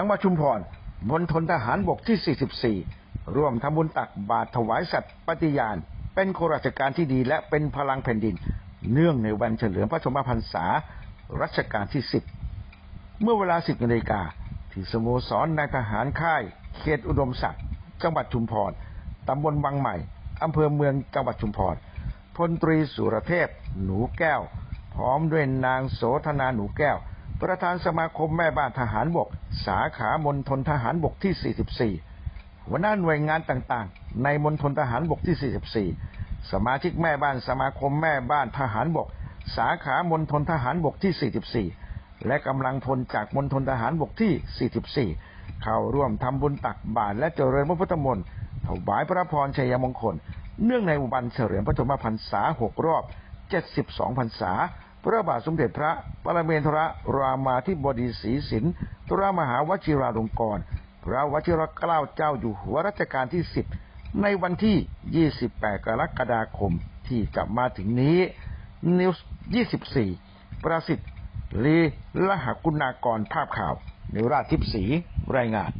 งหวัดชุมพรมณฑลทหารบกที่ 44 ร่วมทำบุญตักบาตรถวายสัตว์ปฏิญาณ เป็นโคราชการที่ดีและเป็นพลังแผ่นดิน เนื่องในวันเฉลิมพระชนมพรรษารัชกาลที่ 10 เมื่อเวลา 10นาฬิกาที่สโมสรนายทหารค่าย เขตอุดมศักดิ์จังหวัดชุมพรตำบลวังใหม่อำเภอเมืองจังหวัดชุมพรพลตรีสุรเทพ หนูแก้ว พร้อมด้วยนางโสธนาหนูแก้ว ประธานสมาคมแม่บ้านทหารบก สาขามณฑลทหารบกที่ 44 หัวหน้าหน่วยงานต่างๆ ในมณฑลทหารบกที่ 44 สมาชิกแม่บ้านสมาคมแม่บ้านทหารบก สาขามณฑลทหารบกที่ 44 และกำลังพลจากมณฑลทหารบกที่ 44 เข้าร่วมทำบุญตักบาตรและเจริญพระพุทธมนต์ถวายพระพรชัยมงคล เนื่องในวันเฉลิมพระชนมพรรษา 6 รอบ 72 พรรษา พระบาทสมเด็จพระปรเมนทรรามาธิบดีศรีสินทรมหาวชิราลงกรณ์พระวชิรเกล้าเจ้าอยู่หัวรัชกาลที่10ในวันที่ 28 กรกฎาคมที่จะมาถึงนี้นิวส์24 ประสิทธิ์ลีละหกุณากรภาพข่าว นิวราชทิพย์ศรีรายงาน